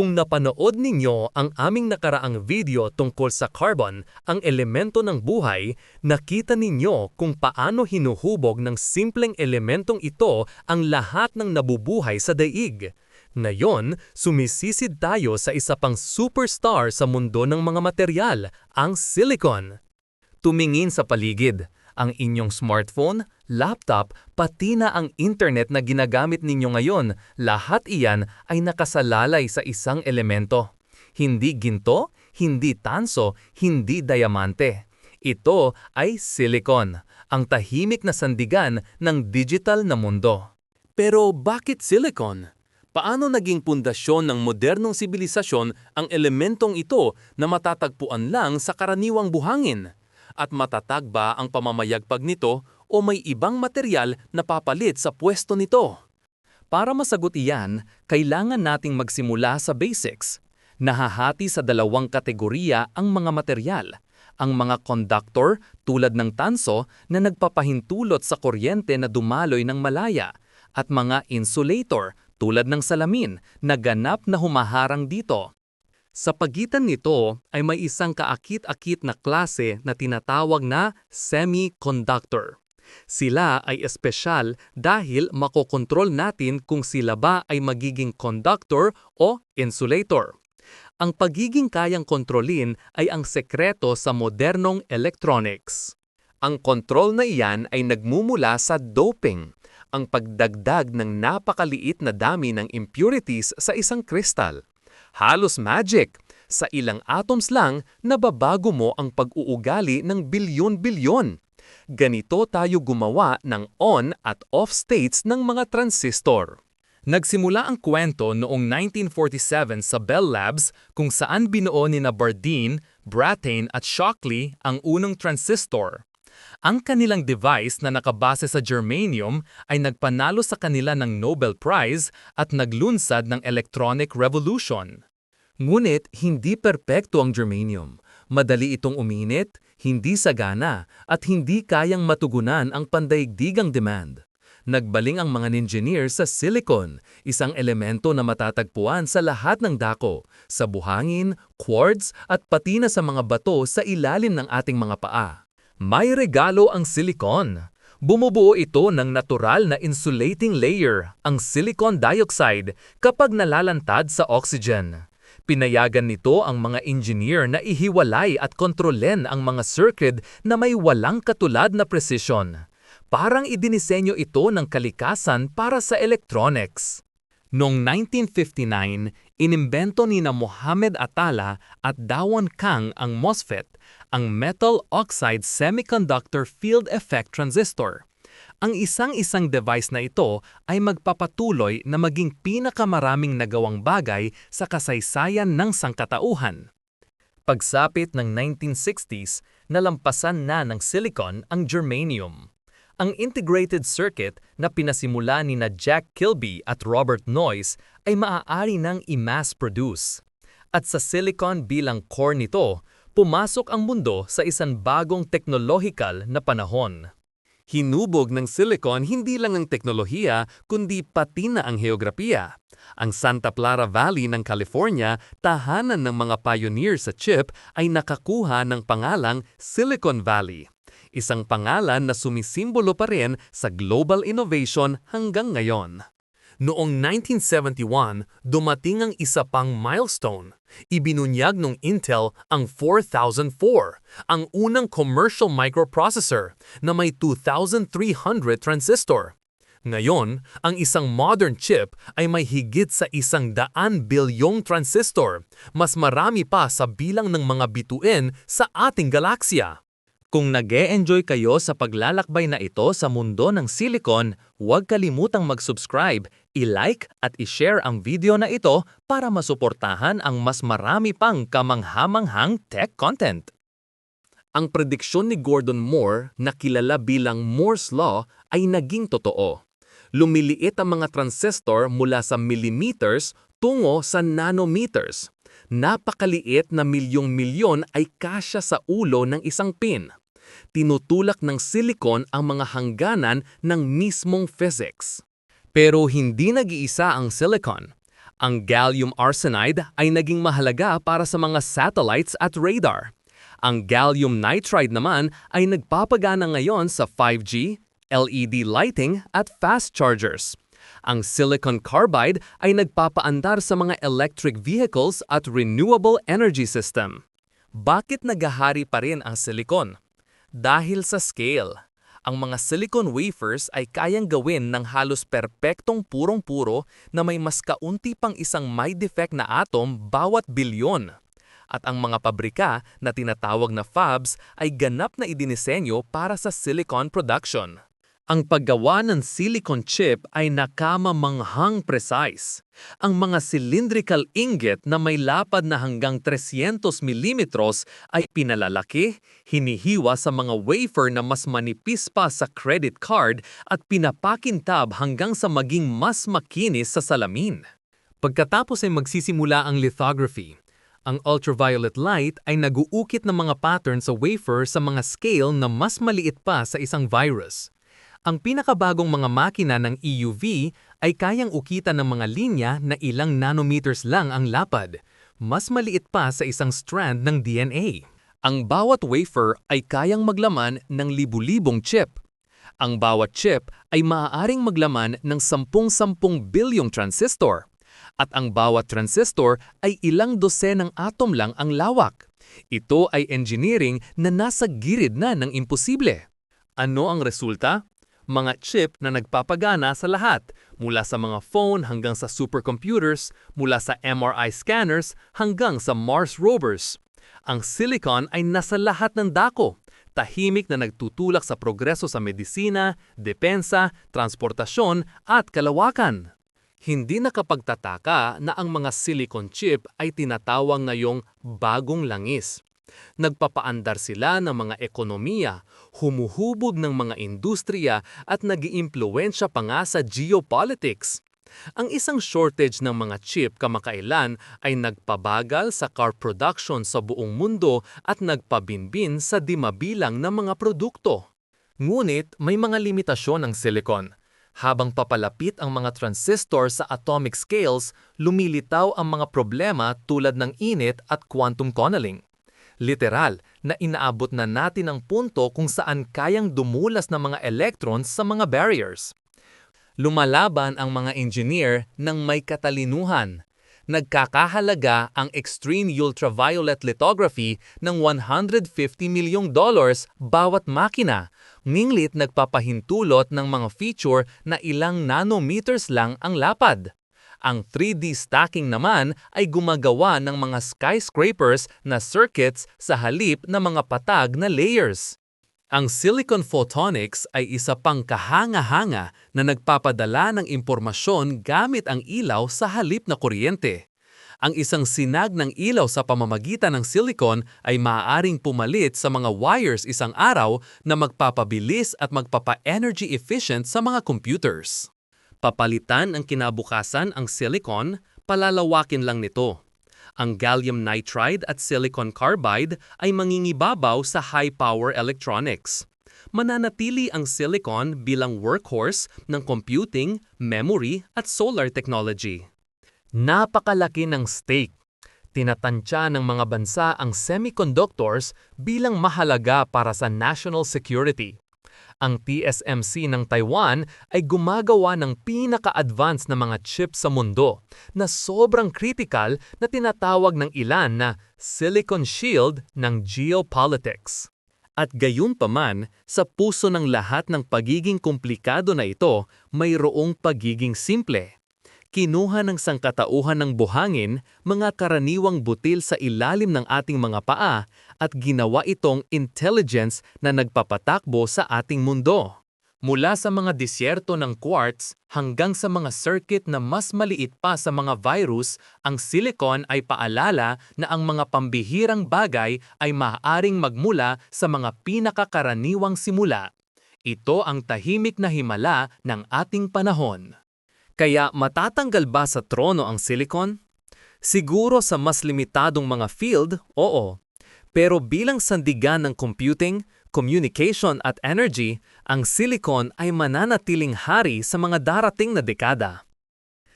Kung napanood ninyo ang aming nakaraang video tungkol sa carbon, ang elemento ng buhay, nakita ninyo kung paano hinuhubog ng simpleng elementong ito ang lahat ng nabubuhay sa daig. Ngayon, sumisisid tayo sa isa pang superstar sa mundo ng mga material, ang silicon. Tumingin sa paligid. Ang inyong smartphone, laptop, pati na ang internet na ginagamit ninyo ngayon, lahat iyan ay nakasalalay sa isang elemento. Hindi ginto, hindi tanso, hindi diamante. Ito ay silicon, ang tahimik na sandigan ng digital na mundo. Pero bakit silicon? Paano naging pundasyon ng modernong sibilisasyon ang elementong ito na matatagpuan lang sa karaniwang buhangin? At matatag ba ang pamamayagpag nito o may ibang material na papalit sa pwesto nito? Para masagot iyan, kailangan nating magsimula sa basics. Nahahati sa dalawang kategorya ang mga material. Ang mga conductor tulad ng tanso na nagpapahintulot sa kuryente na dumaloy ng malaya at mga insulator tulad ng salamin na ganap na humaharang dito. Sa pagitan nito ay may isang kaakit-akit na klase na tinatawag na semiconductor. Sila ay espesyal dahil makokontrol natin kung sila ba ay magiging conductor o insulator. Ang pagiging kayang kontrolin ay ang sekreto sa modernong electronics. Ang kontrol na iyan ay nagmumula sa doping, ang pagdagdag ng napakaliit na dami ng impurities sa isang kristal. Halos magic. Sa ilang atoms lang, nababago mo ang pag-uugali ng bilyon-bilyon. Ganito tayo gumawa ng on at off states ng mga transistor. Nagsimula ang kwento noong 1947 sa Bell Labs kung saan binuo ni na Bardeen, Brattain at Shockley ang unang transistor. Ang kanilang device na nakabase sa germanium ay nagpanalo sa kanila ng Nobel Prize at naglunsad ng electronic revolution. Ngunit hindi perpekto ang germanium. Madali itong uminit, hindi sagana, at hindi kayang matugunan ang pandaigdigang demand. Nagbaling ang mga engineer sa silicon, isang elemento na matatagpuan sa lahat ng dako, sa buhangin, quartz at pati na sa mga bato sa ilalim ng ating mga paa. May regalo ang silicon. Bumubuo ito ng natural na insulating layer, ang silicon dioxide, kapag nalalantad sa oxygen. Pinayagan nito ang mga engineer na ihiwalay at kontrolen ang mga circuit na may walang katulad na precision. Parang idinisenyo ito ng kalikasan para sa electronics. Noong 1959, inimbento ni na Mohamed Atala at Dawon Kang ang MOSFET, ang Metal Oxide Semiconductor Field Effect Transistor. Ang isang-isang device na ito ay magpapatuloy na maging pinakamaraming nagawang bagay sa kasaysayan ng sangkatauhan. Pagsapit ng 1960s, nalampasan na ng silicon ang germanium. Ang integrated circuit na pinasimula ni na Jack Kilby at Robert Noyce ay maaari nang i-mass produce. At sa silicon bilang core nito, pumasok ang mundo sa isang bagong teknolohikal na panahon. Hinubog ng silicon hindi lang ang teknolohiya kundi pati na ang heograpiya. Ang Santa Clara Valley ng California, tahanan ng mga pioneer sa chip, ay nakakuha ng pangalang Silicon Valley isang pangalan na sumisimbolo pa rin sa global innovation hanggang ngayon. Noong 1971, dumating ang isa pang milestone. Ibinunyag ng Intel ang 4004, ang unang commercial microprocessor na may 2,300 transistor. Ngayon, ang isang modern chip ay may higit sa isang daan bilyong transistor, mas marami pa sa bilang ng mga bituin sa ating galaksya. Kung nag enjoy kayo sa paglalakbay na ito sa mundo ng silicon, huwag kalimutang mag-subscribe, i-like at i-share ang video na ito para masuportahan ang mas marami pang kamanghamanghang tech content. Ang prediksyon ni Gordon Moore na kilala bilang Moore's Law ay naging totoo. Lumiliit ang mga transistor mula sa millimeters tungo sa nanometers. Napakaliit na milyong-milyon ay kasya sa ulo ng isang pin tinutulak ng silicon ang mga hangganan ng mismong physics. Pero hindi nag-iisa ang silicon. Ang gallium arsenide ay naging mahalaga para sa mga satellites at radar. Ang gallium nitride naman ay nagpapagana ngayon sa 5G, LED lighting at fast chargers. Ang silicon carbide ay nagpapaandar sa mga electric vehicles at renewable energy system. Bakit nagahari pa rin ang silicon? Dahil sa scale. Ang mga silicon wafers ay kayang gawin ng halos perpektong purong-puro na may mas kaunti pang isang may defect na atom bawat bilyon. At ang mga pabrika na tinatawag na fabs ay ganap na idinisenyo para sa silicon production. Ang paggawa ng silicon chip ay nakamamanghang precise. Ang mga cylindrical ingot na may lapad na hanggang 300 mm ay pinalalaki, hinihiwa sa mga wafer na mas manipis pa sa credit card at pinapakintab hanggang sa maging mas makinis sa salamin. Pagkatapos ay magsisimula ang lithography. Ang ultraviolet light ay naguukit ng mga pattern sa wafer sa mga scale na mas maliit pa sa isang virus. Ang pinakabagong mga makina ng EUV ay kayang ukitan ng mga linya na ilang nanometers lang ang lapad, mas maliit pa sa isang strand ng DNA. Ang bawat wafer ay kayang maglaman ng libu-libong chip. Ang bawat chip ay maaaring maglaman ng 10-10 bilyong transistor. At ang bawat transistor ay ilang dosenang atom lang ang lawak. Ito ay engineering na nasa girid na ng imposible. Ano ang resulta? Mga chip na nagpapagana sa lahat, mula sa mga phone hanggang sa supercomputers, mula sa MRI scanners hanggang sa Mars rovers. Ang silicon ay nasa lahat ng dako, tahimik na nagtutulak sa progreso sa medisina, depensa, transportasyon at kalawakan. Hindi nakapagtataka na ang mga silicon chip ay tinatawag ngayong bagong langis. Nagpapaandar sila ng mga ekonomiya, humuhubog ng mga industriya at nag-iimpluensya pa nga sa geopolitics. Ang isang shortage ng mga chip kamakailan ay nagpabagal sa car production sa buong mundo at nagpabinbin sa dimabilang na mga produkto. Ngunit may mga limitasyon ang silicon. Habang papalapit ang mga transistor sa atomic scales, lumilitaw ang mga problema tulad ng init at quantum tunneling. Literal na inaabot na natin ang punto kung saan kayang dumulas ng mga electrons sa mga barriers. Lumalaban ang mga engineer ng may katalinuhan. Nagkakahalaga ang extreme ultraviolet lithography ng 150 milyong dollars bawat makina, nginglit nagpapahintulot ng mga feature na ilang nanometers lang ang lapad. Ang 3D stacking naman ay gumagawa ng mga skyscrapers na circuits sa halip na mga patag na layers. Ang silicon photonics ay isa pang kahanga-hanga na nagpapadala ng impormasyon gamit ang ilaw sa halip na kuryente. Ang isang sinag ng ilaw sa pamamagitan ng silicon ay maaaring pumalit sa mga wires isang araw na magpapabilis at magpapa-energy efficient sa mga computers. Papalitan ang kinabukasan ang silicon, palalawakin lang nito. Ang gallium nitride at silicon carbide ay mangingibabaw sa high-power electronics. Mananatili ang silicon bilang workhorse ng computing, memory at solar technology. Napakalaki ng stake. Tinatansya ng mga bansa ang semiconductors bilang mahalaga para sa national security. Ang TSMC ng Taiwan ay gumagawa ng pinaka-advanced na mga chip sa mundo na sobrang critical na tinatawag ng ilan na Silicon Shield ng geopolitics. At gayon pa man, sa puso ng lahat ng pagiging komplikado na ito, mayroong pagiging simple kinuha ng sangkatauhan ng buhangin mga karaniwang butil sa ilalim ng ating mga paa at ginawa itong intelligence na nagpapatakbo sa ating mundo. Mula sa mga disyerto ng quartz hanggang sa mga circuit na mas maliit pa sa mga virus, ang silicon ay paalala na ang mga pambihirang bagay ay maaaring magmula sa mga pinakakaraniwang simula. Ito ang tahimik na himala ng ating panahon. Kaya matatanggal ba sa trono ang silicon? Siguro sa mas limitadong mga field, oo. Pero bilang sandigan ng computing, communication at energy, ang silicon ay mananatiling hari sa mga darating na dekada.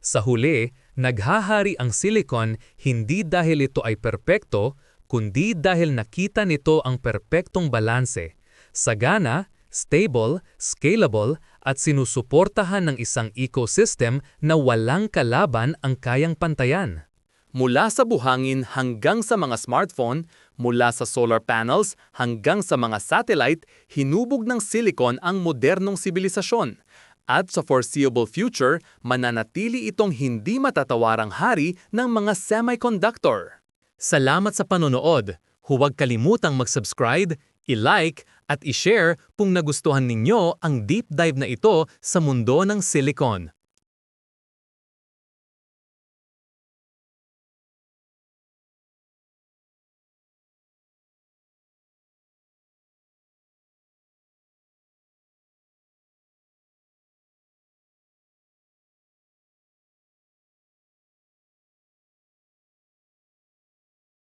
Sa huli, Naghahari ang silicon hindi dahil ito ay perpekto, kundi dahil nakita nito ang perpektong balanse. Sagana, stable, scalable, at sinusuportahan ng isang ecosystem na walang kalaban ang kayang pantayan. Mula sa buhangin hanggang sa mga smartphone, mula sa solar panels hanggang sa mga satellite, hinubog ng silicon ang modernong sibilisasyon. At sa foreseeable future, mananatili itong hindi matatawarang hari ng mga semiconductor. Salamat sa panonood. Huwag kalimutang mag-subscribe, i-like, at i-share kung nagustuhan ninyo ang deep dive na ito sa mundo ng silicon.